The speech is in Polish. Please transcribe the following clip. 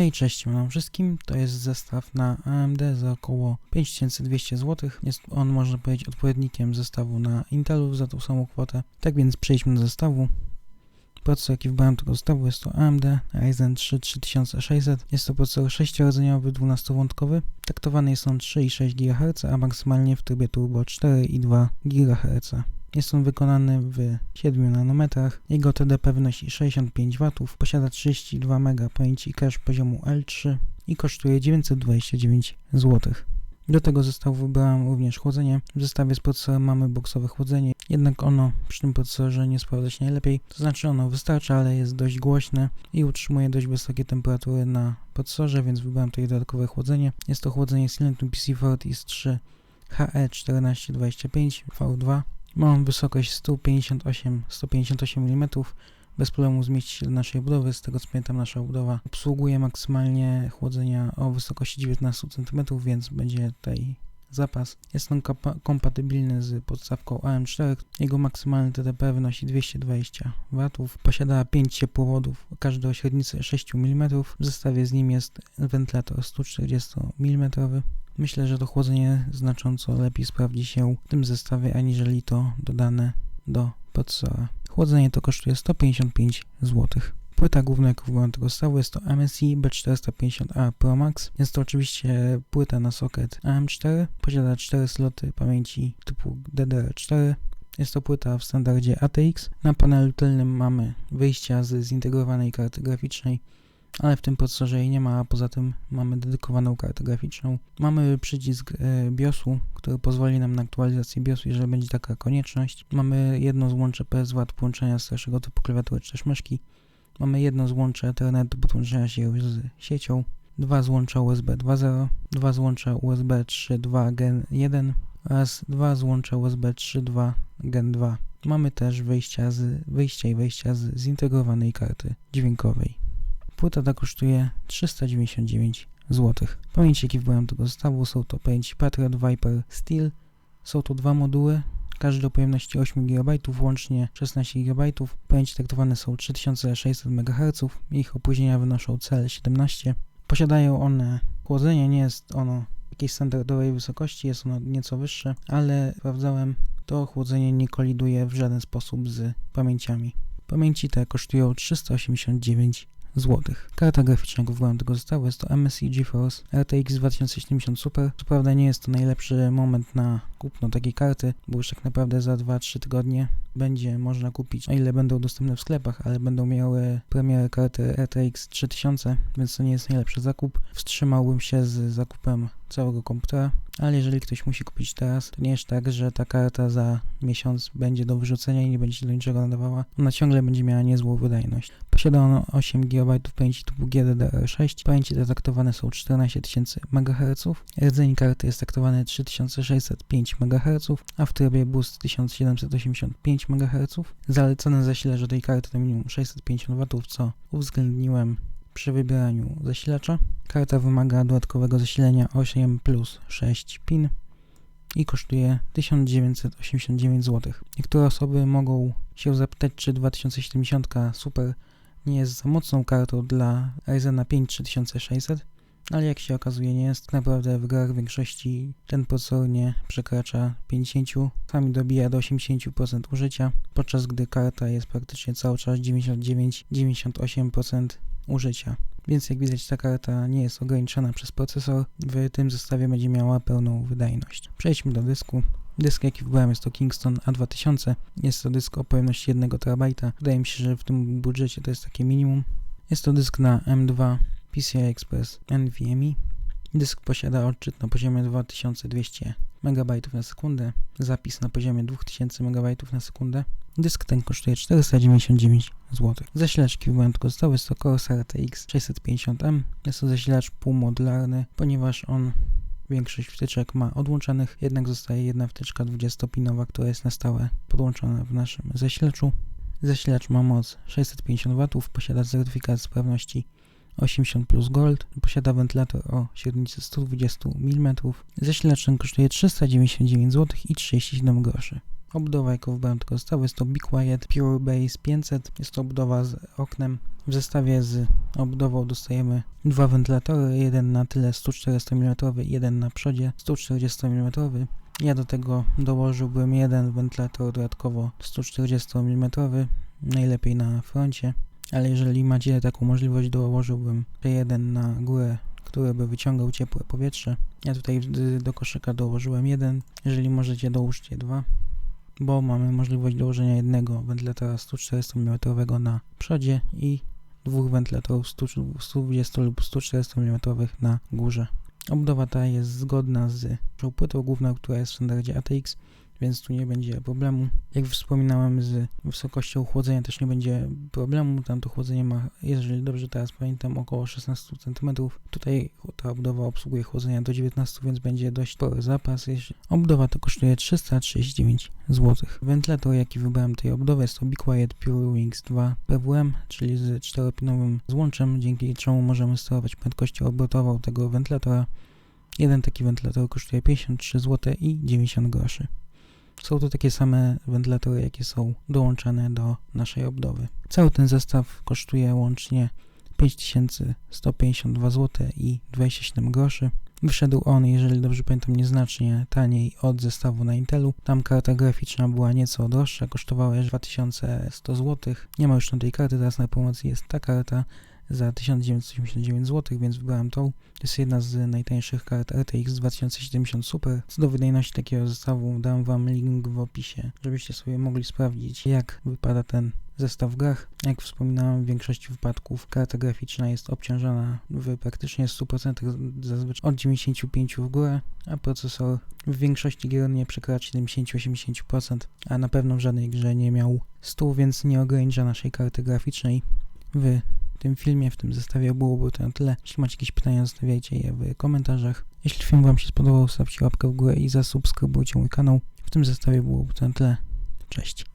Hej, cześć mam wszystkim. To jest zestaw na AMD za około 5200 zł. Jest on, można powiedzieć, odpowiednikiem zestawu na Intelu za tą samą kwotę. Tak więc przejdźmy do zestawu. Procesor, jaki wybrałem tego zestawu jest to AMD Ryzen 3 3600. Jest to procesor 6-rdzeniowy, 12-wątkowy. Taktowany jest on 3,6 GHz, a maksymalnie w trybie turbo 4,2 GHz. Jest on wykonany w 7 nanometrach. Jego TDP wynosi 65 W, posiada 32 MB pamięci cache poziomu L3 i kosztuje 929 zł. Do tego zestawu wybrałem również chłodzenie. W zestawie z procesorem mamy boksowe chłodzenie, jednak ono przy tym procesorze nie sprawdza się najlepiej. To znaczy ono wystarcza, ale jest dość głośne i utrzymuje dość wysokie temperatury na procesorze, więc wybrałem tutaj dodatkowe chłodzenie. Jest to chłodzenie Silentum PC Fortis 3 HE1425 V2 Mam wysokość 158-158 mm. Bez problemu zmieści się do naszej budowy. Z tego co pamiętam, nasza budowa obsługuje maksymalnie chłodzenia o wysokości 19 cm, więc będzie tutaj zapas. Jest on kompatybilny z podstawką AM4. Jego maksymalny TDP wynosi 220 W. Posiada 5 ciepłowodów, każdy o średnicy 6 mm. W zestawie z nim jest wentylator 140 mm. Myślę, że to chłodzenie znacząco lepiej sprawdzi się w tym zestawie, aniżeli to dodane do procesora. Chłodzenie to kosztuje 155 zł. Płyta główna, wybrałem tego zestawu jest to MSI B450A Pro Max. Jest to oczywiście płyta na socket AM4. Posiada 4 sloty pamięci typu DDR4. Jest to płyta w standardzie ATX. Na panelu tylnym mamy wyjścia z zintegrowanej karty graficznej ale w tym procesorze jej nie ma, a poza tym mamy dedykowaną kartę graficzną. Mamy przycisk e, BIOSu, który pozwoli nam na aktualizację BIOSu, jeżeli będzie taka konieczność. Mamy jedno złącze PSW do połączenia starszego typu klawiatury czy też myszki. Mamy jedno złącze Ethernet do podłączenia się z siecią. Dwa złącza USB 2.0, dwa złącza USB 3.2 Gen 1 oraz dwa złącza USB 3.2 Gen 2. Mamy też wyjścia, z, wyjścia i wejścia z zintegrowanej karty dźwiękowej. Płyta ta kosztuje 399 zł. Pamięci jakie wybrałem tego zestawu są to pamięci Patriot Viper Steel. Są to dwa moduły, każdy o pojemności 8 GB, łącznie 16 GB. Pamięci traktowane są 3600 MHz, ich opóźnienia wynoszą CL17. Posiadają one chłodzenie, nie jest ono jakiejś standardowej wysokości, jest ono nieco wyższe, ale sprawdzałem, to chłodzenie nie koliduje w żaden sposób z pamięciami. Pamięci te kosztują 389 zł. Karta graficzna, wybrałem tego zestawu jest to MSI GeForce RTX 2070 Super. Co prawda nie jest to najlepszy moment na kupno takiej karty, bo już tak naprawdę za 2-3 tygodnie będzie można kupić, o ile będą dostępne w sklepach, ale będą miały premierę karty RTX 3000, więc to nie jest najlepszy zakup. Wstrzymałbym się z zakupem całego komputera, ale jeżeli ktoś musi kupić teraz, to nie jest tak, że ta karta za miesiąc będzie do wyrzucenia i nie będzie się do niczego nadawała. Ona ciągle będzie miała niezłą wydajność. Posiada ona 8 GB pamięci typu GDDR6. Pamięci detaktowane są 14 000 MHz. Rdzeń karty jest taktowany 3605 MHz, a w trybie Boost 1785 MHz. Zalecony zasilacz tej karty to minimum 650 W, co uwzględniłem przy wybieraniu zasilacza. Karta wymaga dodatkowego zasilenia 8 plus 6 pin i kosztuje 1989 zł. Niektóre osoby mogą się zapytać, czy 2070 Super nie jest za mocną kartą dla Ryzena 5 3600, ale jak się okazuje nie jest. Naprawdę w grach w większości ten procesor nie przekracza 50, sami dobija do 80% użycia, podczas gdy karta jest praktycznie cały czas 99-98% użycia. Więc jak widać ta karta nie jest ograniczona przez procesor, w tym zestawie będzie miała pełną wydajność. Przejdźmy do dysku. Dysk jaki wybrałem jest to Kingston A2000. Jest to dysk o pojemności 1 TB. Wydaje mi się, że w tym budżecie to jest takie minimum. Jest to dysk na M2 PCI Express NVMe. Dysk posiada odczyt na poziomie 2200 MB na sekundę, zapis na poziomie 2000 MB na sekundę. Dysk ten kosztuje 499 zł. Zasilaczki wybrałem tylko zostały, to Corsair RTX 650M. Jest to zasilacz półmodularny, ponieważ on większość wtyczek ma odłączonych, jednak zostaje jedna wtyczka 20-pinowa, która jest na stałe podłączona w naszym zasilaczu. Zasilacz ma moc 650 W, posiada certyfikat sprawności 80 plus Gold, posiada wentylator o średnicy 120 mm. Zasilacz kosztuje 399 zł i 37 groszy. Obudowa, jaką wybrałem tego zestawu, jest to Be Quiet Pure Base 500. Jest to obudowa z oknem W zestawie z obudową dostajemy dwa wentylatory, jeden na tyle 140 mm, jeden na przodzie 140 mm. Ja do tego dołożyłbym jeden wentylator dodatkowo 140 mm, najlepiej na froncie, ale jeżeli macie taką możliwość, dołożyłbym jeden na górę, który by wyciągał ciepłe powietrze. Ja tutaj do koszyka dołożyłem jeden, jeżeli możecie dołóżcie dwa, bo mamy możliwość dołożenia jednego wentylatora 140 mm na przodzie i dwóch wentylatorów 100 120 lub 140 mm na górze. Obudowa ta jest zgodna z tą płytą główną, która jest w standardzie ATX, więc tu nie będzie problemu. Jak wspominałem, z wysokością chłodzenia też nie będzie problemu. Tam to chłodzenie ma, jeżeli dobrze teraz pamiętam, około 16 cm. Tutaj ta obudowa obsługuje chłodzenia do 19, więc będzie dość spory zapas. Obudowa to kosztuje 339 zł. Wentylator, jaki wybrałem tej obudowy, jest to Be Quiet Pure Wings 2 PWM, czyli z czteropinowym złączem, dzięki czemu możemy sterować prędkością obrotową tego wentylatora. Jeden taki wentylator kosztuje 53 zł i 90 groszy. Są to takie same wentylatory, jakie są dołączane do naszej obudowy. Cały ten zestaw kosztuje łącznie 5152 zł i 27 groszy. Wyszedł on, jeżeli dobrze pamiętam, nieznacznie taniej od zestawu na Intelu. Tam karta graficzna była nieco droższa, kosztowała już 2100 zł. Nie ma już tej karty, teraz na promocji jest ta karta za 1989 zł, więc wybrałem tą. To jest jedna z najtańszych kart RTX 2070 Super. Co do wydajności takiego zestawu, dam wam link w opisie, żebyście sobie mogli sprawdzić, jak wypada ten zestaw grach. Jak wspominałem, w większości wypadków karta graficzna jest obciążona w praktycznie 100%, zazwyczaj od 95% w górę, a procesor w większości gier nie przekracza 70-80%, a na pewno w żadnej grze nie miał 100, więc nie ogranicza naszej karty graficznej. W tym filmie, w tym zestawie byłoby to na tyle. Jeśli macie jakieś pytania, zostawiajcie je w komentarzach. Jeśli film Wam się spodobał, stawcie łapkę w górę i zasubskrybujcie mój kanał. W tym zestawie byłoby to na tyle. Cześć.